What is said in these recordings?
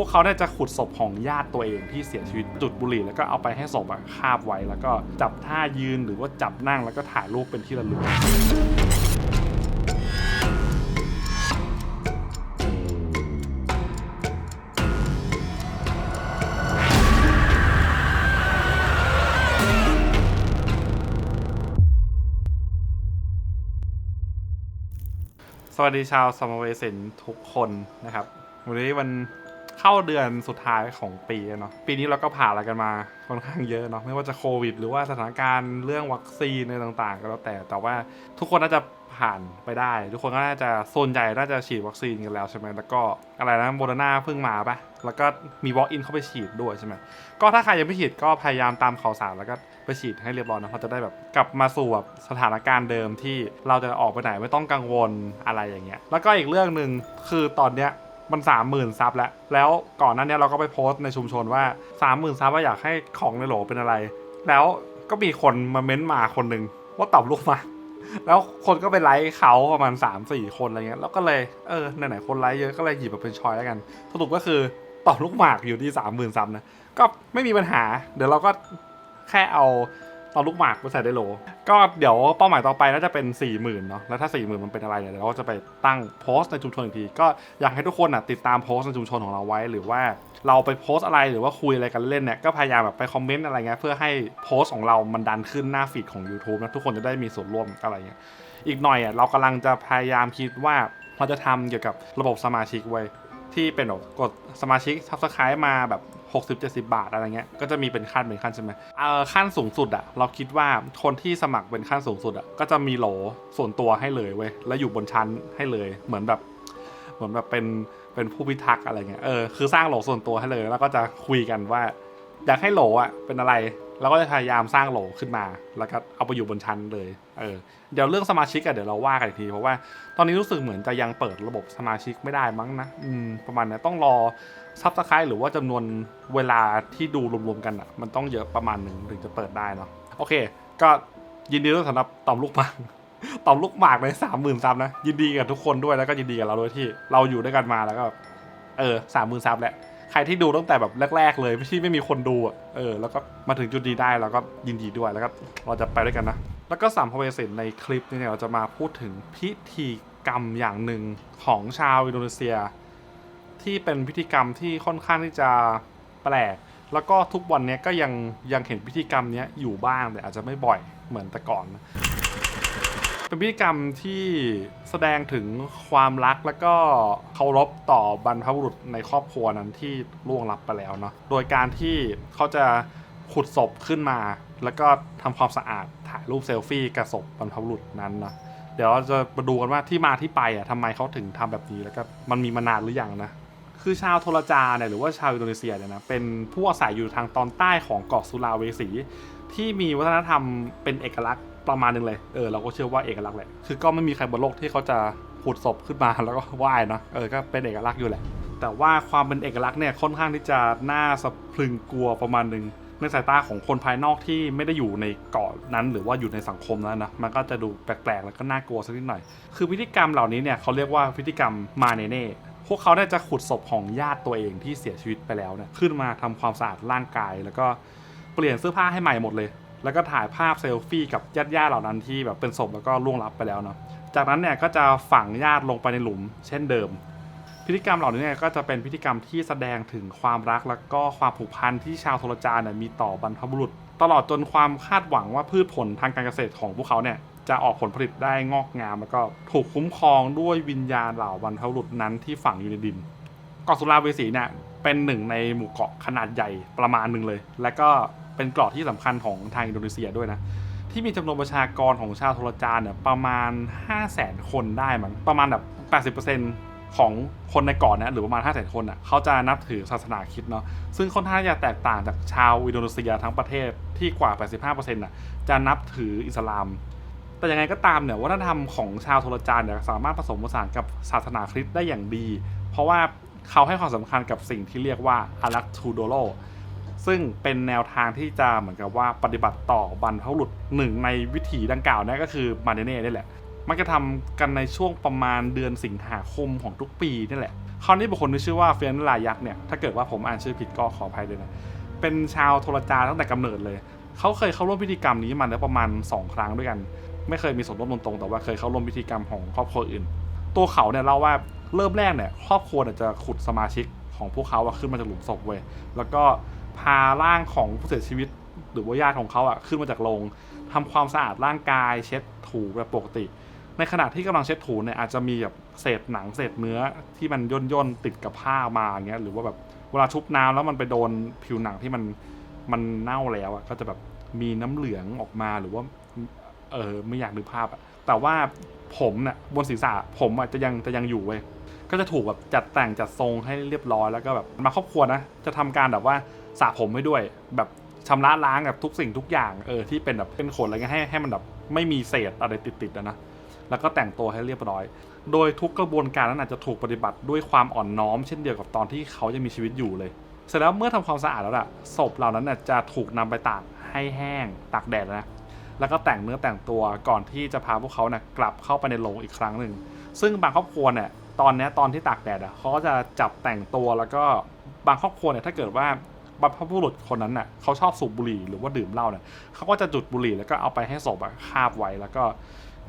พวกเขาเนี่ยจะขุดศพของญาติตัวเองที่เสียชีวิตจุดบุหรี่แล้วก็เอาไปให้ศพอะคาบไว้ แล้วก็จับท่ายืนหรือว่าจับนั่งแล้วก็ถ่ายรูปเป็นที่ระลึกสวัสดีชาวสมเวสินทุกคนนะครับ วันนี้มัน เข้าเดือนสุดท้ายของปีเนาะปีนี้เราก็ผ่านอะไรกันมาค่อนข้างเยอะเนาะไม่ว่าจะโควิด หรือว่าสถานการณ์เรื่องวัคซีนอะไรต่างๆ ก็แล้วแต่แต่ว่าทุกคนน่าจะผ่านไปได้ ทุกคนก็น่าจะส่วนใหญ่น่าจะฉีดวัคซีนกันแล้วใช่ไหมแล้วก็อะไรนะโมเดอร์นาเพิ่งมาปะแล้วก็มีวอล์กอินเข้าไปฉีดด้วยใช่ไหมก็ถ้าใครยังไม่ฉีดก็พยายามตามข่าวสารแล้วก็ไปฉีดให้เรียบร้อยนะเราจะได้แบบกลับมาสู่แบบสถานการณ์เดิมที่เราจะออกไปไหนไม่ต้องกังวลอะไรอย่างเงี้ยแล้วก็อีกเรื่องหนึ่งคือตอนเนี้ย มันสามหมื่นซับแล้ว แล้วก่อนหน้านี้เราก็ไปโพสต์ในชุมชนว่าสามหมื่นซับว่าอยากให้ของในโหลเป็นอะไร แล้วก็มีคนมาเม้นต์มาคนหนึ่งว่าตอบลูกมาแล้วคนก็ไปไลค์เขาประมาณ3 4คนอะไรเงี้ย แล้วก็เลยเออไหนๆคนไลค์เยอะก็เลยหยิบมาเป็นชอยแล้วกันสรุปก็คือตอบลูกหมากอยู่ที่สามหมื่นซับนะ ก็ไม่มีปัญหา เดี๋ยวเราก็แค่เอา ตอนลูกหมากไปใส่ในโล ก็เดี๋ยวเป้าหมายต่อไปน่าจะเป็น4ี่หมื่นเนาะแล้วถ้า4ี่หมื่นมันเป็นอะไรเนี่ยเราก็จะไปตั้งโพสต์ในชุมชนอีกที ก็อยากให้ทุกคนอะติดตามโพสต์ในชุมชนของเราไว้ หรือว่าเราไปโพสต์อะไรหรือว่าคุยอะไรกันเล่นเนี่ยก็พยายามแบบไปคอมเมนต์อะไรเงี้ยเพื่อให้โพสต์ของเรามันดันขึ้นหน้าฟีดของ YouTube นะทุกคนจะได้มีส่วนร่วมอะไรเงี้ยอีกหน่อยอะเรากำลังจะพยายามคิดว่าเราจะทำเกี่ยวกับระบบสมาชิกไว้ ที่เป็นแบบกดสมาชิกซับสไคร b ์มาแบบ 60 70 บาทอะไรเงี้ย ก็จะมีเป็นขั้นเป็นขั้นใช่ไหมเอ่อขั้นสูงสุดอะเราคิดว่าคนที่สมัครเป็นขั้นสูงสุดอะก็จะมีโหลส่วนตัวให้เลยเว้ย แล้วอยู่บนชั้นให้เลย เหมือนแบบ เหมือนแบบเป็น เป็นผู้พิทักษ์อะไรเงี้ย เออ คือสร้างโหลส่วนตัวให้เลย แล้วก็จะคุยกันว่า อยากให้โหลอะเป็นอะไรเราก็จะพยายามสร้างโหลขึ้นมา แล้วก็เอาไปอยู่บนชั้นเลย เออเดี๋ยวเรื่องสมาชิกอะเดี๋ยวเราว่ากันอีกที เพราะว่าตอนนี้รู้สึกเหมือนจะยังเปิดระบบสมาชิกไม่ได้มั้งนะอืมประมาณนี้ต้องรอซับสไครต์หรือว่าจำนวนเวลาที่ดูรวมๆกันอะมันต้องเยอะประมาณหนึ่งถึงจะเปิดได้เนาะโอเค ก็ยินดีด้วยสำหรับต่อมลูกหมากต่อมลูกหมากในสามหมื่นซับนะยินดีกับทุกคนด้วยแล้วก็ยินดีกับเราด้วยที่เราอยู่ด้วยกันมาแล้วก็เออสามหมื่นซับแหละใครที่ดูตั้งแต่แบบแรก ๆ เลยที่ไม่มีคนดูอะเออแล้วก็มาถึงจุดนี้ได้เราก็ยินดีด้วยแล้วก็เราจะไปด้วยกันนะ แล้วก็สามพเวสินในคลิปนี้เนี่ยเราจะมาพูดถึงพิธีกรรมอย่างหนึ่งของชาวอินโดนีเซีย ที่เป็นพิธีกรรมที่ค่อนข้างที่จะแปลก แล้วก็ทุกวันนี้ก็ยังยังเห็นพิธีกรรมนี้อยู่บ้างแต่อาจจะไม่บ่อยเหมือนแต่ก่อน เป็นพิธีกรรมที่แสดงถึงความรักแล้วก็เคารพต่อบรรพบุรุษในครอบครัวนั้นที่ล่วงลับไปแล้วเนาะโดยการที่เขาจะขุดศพขึ้นมา แล้วก็ทำความสะอาด ถ่ายรูปเซลฟี่กับศพบรรพบุรุษนั้นนะเดี๋ยวเราจะมาดูกันว่าที่มาที่ไปอะทำไมเขาถึงทำแบบนี้แล้วก็มันมีมานานหรือยังนะคือชาวโทรจาเนี่ยหรือว่าชาวอินโดนีเซียเนี่ยนะเป็นผู้อาศัยอยู่ทางตอนใต้ของเกาะสุลาเวสีที่มีวัฒนธรรมเป็นเอกลักษณ์ประมาณหนึงเลย เออเราก็เชื่อว่าเอกลักษณ์แหละ คือก็ไม่มีใครบนโลกที่เขาจะขุดศพขึ้นมาแล้วก็ไหว้นะเออ ก็เป็นเอกลักษณ์อยู่แหละ แต่ว่าความเป็นเอกลักษณ์เนี่ยค่อนข้างที่จะน่าสะพรึงกลัวประมาณหนึ่ง ในสายตาของคนภายนอกที่ไม่ได้อยู่ในเกาะนั้น หรือว่าอยู่ในสังคมนั้นนะมันก็จะดูแปลกๆ แล้วก็น่ากลัวสักนิดหน่อย คือพิธีกรรมเหล่านี้เนี่ยเขาเรียกว่าพิธีกรรมมาเนเน่พวกเขาเนี่ยจะขุดศพของญาติตัวเองที่เสียชีวิตไปแล้วเนี่ยขึ้นมาทำความสะอาดร่างกาย แล้วก็เปลี่ยนเสื้อผ้าให้ใหม่หมดเลย แล้วก็ถ่ายภาพเซลฟี่กับญาติญาติๆเหล่านั้นที่แบบเป็นศพแล้วก็ล่วงลับไปแล้วเนาะจากนั้นเนี่ยก็จะฝังญาติลงไปในหลุม เช่นเดิม พิธีกรรมเหล่านี้เนี่ยก็จะเป็นพิธีกรรมที่แสดงถึงความรักแล้วก็ความผูกพันที่ชาวโทรจารเนี่ยมีต่อบรรพบุรุษ ตลอดจนความคาดหวังว่าพืชผลทางการเกษตรของพวกเขาเนี่ยจะออกผลผลิตได้งอกงาม แล้วก็ถูกคุ้มครองด้วยวิญญาณเหล่าบรรพบุรุษนั้นที่ฝังอยู่ในดินเกาะสุราเวสีเนี่ยเป็นหนึ่งในหมู่เกาะขนาดใหญ่ประมาณหนึ่งเลย และก็เป็นเกาะที่สำคัญของทางอินโดนีเซียด้วยนะที่มีจำนวนประชากรของชาวโทรจาเนี่ยประมาณ 5 0 0แสนคนได้มั้งประมาณแบบ80% ของคนในเกาะเนี่ยหรือประมาณ 5 0 0แสนคนอะเขาจะนับถือศาสนาคริดเนาะซึ่งค่อนข้างจะแตกต่างจากชาวอินโดนีเซียทั้งประเทศที่กว่า 85%อะจะนับถืออิสลาม แต่ยังไงก็ตามเนี่ยวัฒนธรรมของชาวโทรจารเนี่ยสามารถผสมผสานกับศาสนาคริสต์ได้อย่างดี เพราะว่าเขาให้ความสำคัญกับสิ่งที่เรียกว่าอารักทูโดโลซึ่งเป็นแนวทางที่จะเหมือนกับว่าปฏิบัติต่อบรรพบุรุษหนึ่งในวิถีดังกล่าวเนี้ก็คือมาเนเน่นี่แหละ มักจะทำกันในช่วงประมาณเดือนสิงหาคมของทุกปีนี่แหละคราวนี้บุคคลที่ชื่อว่าเฟียนลายักษ์เนี่ยถ้าเกิดว่าผมอ่านชื่อผิดก็ขออภัยด้วยนะเป็นชาวโทรจาตั้งแต่กำเนิดเลยเขาเคยเข้าร่วมพิธีกรรมนี้มาแล้วประมาณ 2 ครั้งด้วยกัน ไม่เคยมีส่วนร่วมตรงๆแต่ว่าเคยเข้าร่วมพิธีกรรมของครอบครัวอื่น ตัวเขาเนี่ยเล่าว่าเริ่มแรกเนี่ยครอบครัวเนี่ยจะขุดสมาชิกของพวกเขาอะขึ้นมาจากหลุมศพเว้ยแล้วก็พาร่างของผู้เสียชีวิต หรือว่าญาติของเขาอะขึ้นมาจากโรงทำความสะอาดร่างกายเช็ดถูแบบปกติ ในขณะที่กำลังเช็ดถูเนี่ยอาจจะมีแบบเศษหนังเศษเนื้อที่มันย่นย่นติดกับผ้ามาอย่างเงี้ยหรือว่าแบบเวลาชุบน้ำแล้วมันไปโดนผิวหนังที่มันมันเน่าแล้วอะก็จะแบบมีน้ำเหลืองออกมาหรือว่าเออไม่อยากนึกภาพอะแต่ว่าผมเนี่ยบนศีรษะผมอะจะยังจะยังอยู่เว้ยก็จะถูกแบบจัดแต่งจัดทรงให้เรียบร้อยแล้วก็แบบมาครอบครัวนะจะทำการแบบว่าสระผมให้ด้วย แบบชำระล้างแบบทุกสิ่งทุกอย่างเออที่เป็นแบบเป็นขนอะไรเงี้ยให้ให้มันแบบไม่มีเศษอะไรติดๆนะ แล้วก็แต่งตัวให้เรียบร้อย โดยทุกกระบวนการนั้นอาจจะถูกปฏิบัติด้วยความอ่อนน้อม เช่นเดียวกับตอนที่เขายังมีชีวิตอยู่เลยเสร็จแล้วเมื่อทำความสะอาดแล้วล่ะศพเหล่านั้นน่ะจะถูกนำไปตากให้แห้งตากแดดนะแล้วก็แต่งเนื้อแต่งตัวก่อนที่จะพาพวกเขาเนี่ยกลับเข้าไปในโรงอีกครั้งหนึ่ง ซึ่งบางครอบครัวเนี่ยตอนนี้ตอนที่ตากแดดอะเขาก็จะจับแต่งตัวแล้วก็บางครอบครัวเนี่ยถ้าเกิดว่าบรรพบุรุษคนนั้นน่ะเขาชอบสูบบุหรี่หรือว่าดื่มเหล้าเนี่ยเขาก็จะจุดบุหรี่แล้วก็เอาไปให้ศพอะคาบไว้แล้วก็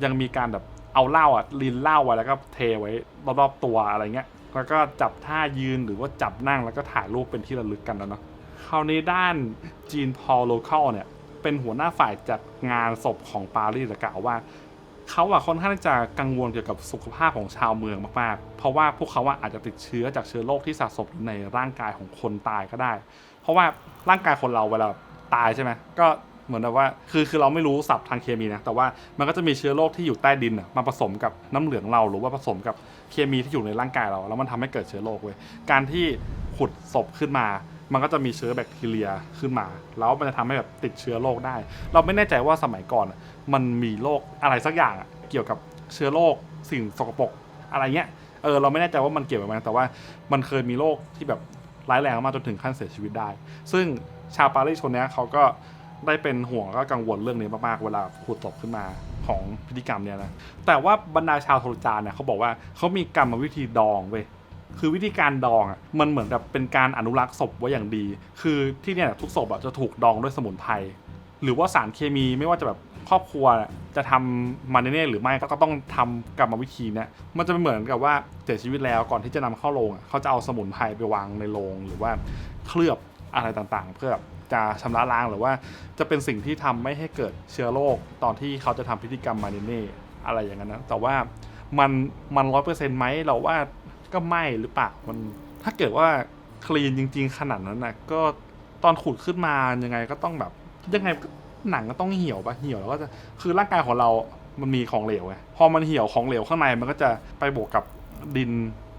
ยังมีการแบบเอาเหล้าอะลินเหล้าไว้แล้วก็เทไว้รอบๆตัวอะไรเงี้ยแล้วก็จับท่ายืนหรือว่าจับนั่งแล้วก็ถ่ายรูปเป็นที่ระลึกกันนะเนาะคราวนี้ด้านจีนพอลโลเคอลเนี่ยเป็นหัวหน้าฝ่ายจัดงานศพของปารีสกล่าวว่าเขาอะค่อนข้างจะกังวลเกี่ยวกับสุขภาพของชาวเมืองมากๆ เพราะว่าพวกเขาอะอาจจะติดเชื้อจากเชื้อโรคที่สะสมในร่างกายของคนตายก็ได้ เพราะว่าร่างกายคนเราเวลาตายใช่ไหมก็ เหมือนแบบว่าคือคือเราไม่รู้ศัพท์ทางเคมีนะแต่ว่ามันก็จะมีเชื้อโรคที่อยู่ใต้ดินอะมาผสมกับน้ำเหลืองเราหรือว่าผสมกับเคมีที่อยู่ในร่างกายเรา แล้วมันทำให้เกิดเชื้อโรคเว้ยการที่ขุดศพขึ้นมา มันก็จะมีเชื้อแบคทีเรียขึ้นมา แล้วมันจะทำให้แบบติดเชื้อโรคได้ เราไม่แน่ใจว่าสมัยก่อนอะมันมีโรคอะไรสักอย่างเกี่ยวกับเชื้อโรคสิ่งสกปรกอะไรเงี้ยเออเราไม่แน่ใจว่ามันเกี่ยวกับมันแต่ว่ามันเคยมีโรคที่แบบร้ายแรงมาจนถึงขั้นเสียชีวิตได้ ซึ่งชาวปารีสคนนี้เขาก็ ได้เป็นห่วงแล้วก็กังวลเรื่องนี้มากๆ เวลาขุดศพขึ้นมาของพิธีกรรมเนี่ยนะ แต่ว่าบรรดาชาวโทรจานเนี่ยเขาบอกว่าเขามีกรรมวิธีดองเว้ย คือวิธีการดองอะมันเหมือนแบบเป็นการอนุรักษ์ศพไว้อย่างดี คือที่เนี่ยทุกศพอะจะถูกดองด้วยสมุนไพร หรือว่าสารเคมีไม่ว่าจะแบบครอบครัวจะทำมันแน่ๆหรือไม่ก็ต้องทำกรรมวิธีเนี่ยมันจะเป็นเหมือนกับว่าเสียชีวิตแล้วก่อนที่จะนำเข้าโรงอะเขาจะเอาสมุนไพรไปวางในโรงหรือว่าเคลือบอะไรต่างๆ เพื่อ จะชำระล้างหรือว่าจะเป็นสิ่งที่ทำไม่ให้เกิดเชื้อโรคตอนที่เขาจะทำพิธีกรรมมาเน่อะไรอย่างนั้นนะแต่ว่ามันมันร้อยเปอร์เซ็นต์ไหมเราว่าก็ไม่หรือเปล่ามันถ้าเกิดว่าคลีนจริง ๆ ขนาดนั้นนะก็ตอนขุดขึ้นมายังไงก็ต้องแบบยังไงหนังก็ต้องเหี่ยวปะเหี่ยวแล้วก็จะคือร่างกายของเรา มันมีของเหลวไงพอมันเหี่ยวของเหลวข้างในมันก็จะไปบวกกับดิน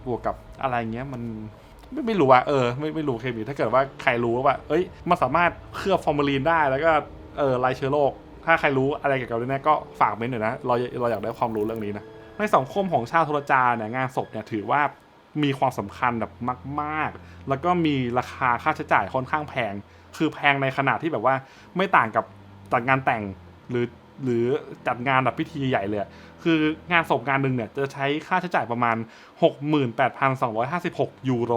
บวกกับอะไรเงี้ยมัน ไม่ไม่รู้ว่าเออไม่ไม่รู้เคมีถ้าเกิดว่าใครรู้ว่า เอ้ยมันสามารถเคลือบฟอร์มาลีนได้แล้วก็เออไล่เชื้อโรคถ้าใครรู้อะไรเกี่ยวกับเรื่องนี้ก็ฝากเมนหน่อยนะเราเราอยากได้ความรู้เรื่องนี้นะในสังคมของชาวโทรจาเนี่ยงานศพเนี่ยถือว่ามีความสำคัญแบบมาก ๆ แล้วก็มีราคาค่าใช้จ่ายค่อนข้างแพง คือแพงในขนาดที่แบบว่าไม่ต่างกับจัดงานแต่งหรือ หรือจัดงานแบบพิธีใหญ่เลย คืองานศพงานหนึ่งเนี่ยจะใช้ค่าใช้จ่ายประมาณ 68,256 ยูโร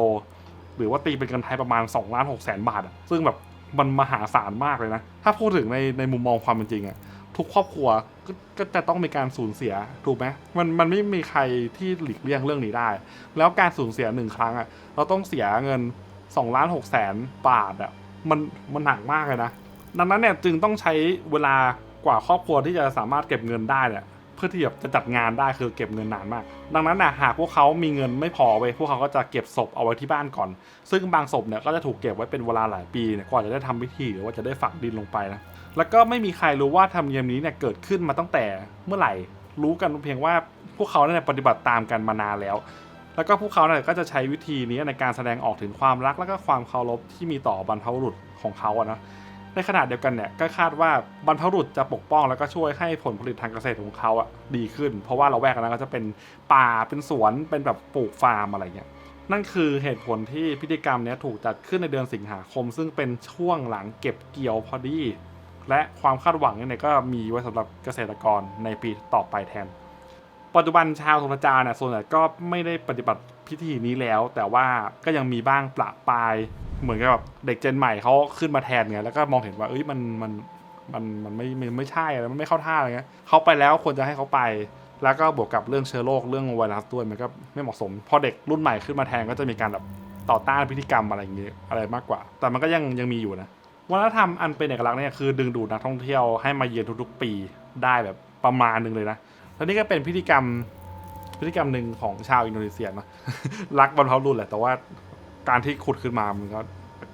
หรือว่าตีเป็นเงินไทยประมาณ2ล้าน6แสนบาทอะซึ่งแบบมันมหาศาลมากเลยนะ ถ้าพูดถึงในในมุมมองความเป็นจริงอะทุกครอบครัวก็ก็จะต้องมีการสูญเสียถูกไหมมันมันไม่มีใครที่หลีกเลี่ยงเรื่องนี้ได้ แล้วการสูญเสียหนึ่งครั้งอะเราต้องเสียเงิน2ล้าน6แสนบาทอะมันมันหนักมากเลยนะดังนั้นเนี่ยจึงต้องใช้เวลา กว่าครอบครัวที่จะสามารถเก็บเงินได้เนี่ยเพื่อที่แบบจะจัดงานได้คือเก็บเงินนานมาก ดังนั้นนะหากพวกเขามีเงินไม่พอไปพวกเขาก็จะเก็บศพเอาไว้ที่บ้านก่อน ซึ่งบางศพเนี่ยก็จะถูกเก็บไว้เป็นเวลาหลายปีเนี่ยกว่าจะได้ทำพิธีหรือว่าจะได้ฝังดินลงไปนะแล้วก็ไม่มีใครรู้ว่าธรรมเนียมนี้เนี่ยเกิดขึ้นมาตั้งแต่เมื่อไหร่รู้กันเพียงว่าพวกเขาเนี่ยปฏิบัติตามกันมานานแล้ว แล้วก็พวกเขาเนี่ยก็จะใช้วิธีนี้ในการแสดงออกถึงความรักและก็ความเคารพที่มีต่อบรรพบุรุษของเขาอะนะ ในขณะเดียวกันเนี่ยก็คาดว่าบรรพบุรุษจะปกป้องแล้วก็ช่วยให้ผลผลิตทางเกษตรของเขาอะดีขึ้น เพราะว่าเราแวกนั้นก็จะเป็นป่าเป็นสวนเป็นแบบปลูกฟาร์มอะไรเงี้ยนั่นคือเหตุผลที่พิธีกรรมนี้ถูกจัดขึ้นในเดือนสิงหาคม ซึ่งเป็นช่วงหลังเก็บเกี่ยวพอดี และความคาดหวังเนี่ยก็มีไว้สำหรับเกษตรกรในปีต่อไปแทน ปัจจุบันชาวสุนจาเนี่ยส่วนใหญ่ก็ไม่ได้ปฏิบัติพิธีนี้แล้ว แต่ว่าก็ยังมีบ้างประปาย เหมือนกับแบบเด็กเจนใหม่เขาขึ้นมาแทนไงแล้วก็มองเห็นว่าเอ้ยมันมันมันมันไม่มันไม่ใช่อะไรมันไม่เข้าท่าอะไรเงี้ยเขาไปแล้วควรจะให้เขาไป แล้วก็บวกกับเรื่องเชื้อโรคเรื่องไวรัสด้วยมันก็ไม่เหมาะสมพอเด็กรุ่นใหม่ขึ้นมาแทนก็จะมีการแบบต่อต้านพิธีกรรมอะไรอย่างเงี้ยอะไรมากกว่า แต่มันก็ยังยังมีอยู่นะวัฒนธรรมอันเป็นเอกลักษณ์เนี่ยคือดึงดูดนักท่องเที่ยวให้มาเยือนทุกๆ ปีได้แบบประมาณหนึ่งเลยนะแล้วนี่ก็เป็นพิธีกรรมพิธีกรรมหนึ่งของชาวอินโดนีเซียเนะรักบรรพบุรุษแหละแต่ว่า การที่ขุดขึ้นมามันก็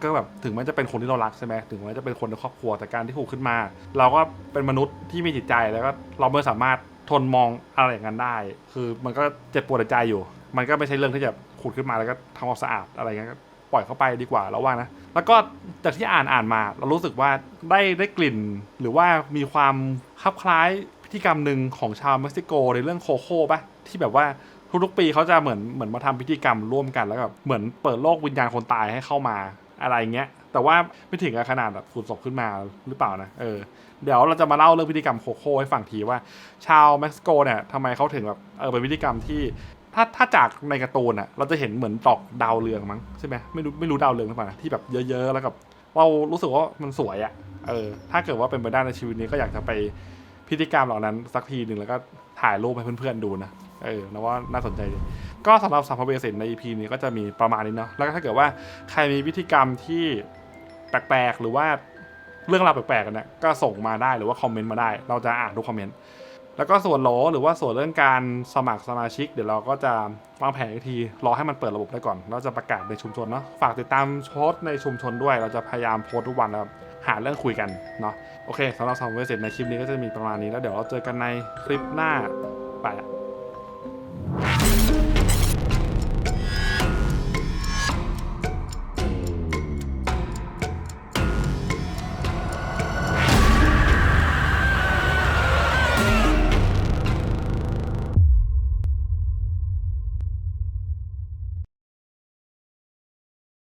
ก็แบบถึงแม้จะเป็นคนที่เรารักใช่ไหมถึงแม้จะเป็นคนในครอบครัวแต่การที่ถูกขึ้นมา เราก็เป็นมนุษย์ที่มีจิตใจแล้วก็เราไม่สามารถทนมองอะไรอย่างนั้นได้ คือมันก็เจ็บปวดใจอยู่ มันก็ไม่ใช่เรื่องที่จะขุดขึ้นมาแล้วก็ทำความสะอาดอะไรเงี้ยปล่อยเข้าไปดีกว่าแล้วว่านะ แล้วก็จากที่อ่านอ่านมาเรารู้สึกว่าได้ได้กลิ่น หรือว่ามีความคลับคล้ายพิธีกรรมหนึ่งของชาวเม็กซิโกในเรื่องโคโค่ปะที่แบบว่า ทุกๆปีเขาจะเหมือนเหมือนมาทำพิธีกรรมร่วมกันแล้วแบบเหมือนเปิดโลกวิญญาณคนตายให้เข้ามาอะไรเงี้ย แต่ว่าไม่ถึงกับขนาดแบบขุดศพขึ้นมาหรือเปล่านะเออเดี๋ยวเราจะมาเล่าเรื่องพิธีกรรมโคโค่ให้ฟังทีว่า ชาวเม็กซิโกเนี่ยทำไมเขาถึงแบบเออเป็นพิธีกรรมที่ถ้าถ้าจากในการ์ตูนอะเราจะเห็นเหมือนดอกดาวเรืองมั้งใช่ไหมไม่รู้ไม่รู้ดาวเรืองหรือเปล่านะที่แบบเยอะ ๆ แล้วกับเรารู้สึกว่ามันสวยอะเออถ้าเกิดว่าเป็นไปได้ในชีวิตนี้ก็อยากจะไปพิธีกรรมเหล่านั้นสักทีหนึ่งแล้วก็ถ่ายรูปให้เพื่อนๆดูนะ เออแล้วว่าน่าสนใจดีก็สำหรับสัมภเวสีใน EP นี้ก็จะมีประมาณนี้เนาะแล้วก็ถ้าเกิดว่าใครมีพิธีกรรมที่แปลกๆ หรือว่าเรื่องราวแปลกๆกันเนี่ยก็ส่งมาได้หรือว่าคอมเมนต์มาได้ เราจะอ่านทุกคอมเมนต์แล้วก็ส่วนโหลหรือว่าส่วนเรื่องการสมัครสมาชิก เดี๋ยวเราก็จะวางแผนอีกทีรอให้มันเปิดระบบได้ก่อนเราจะประกาศในชุมชนเนาะฝากติดตามโพสในชุมชนด้วย เราจะพยายามโพสทุกวันแล้วหาเรื่องคุยกันเนาะโอเคสำหรับสัมภเวสีในคลิปนี้ก็จะมีประมาณนี้แล้วเดี๋ยวเราเจอกันในคลิปหน้าไปละ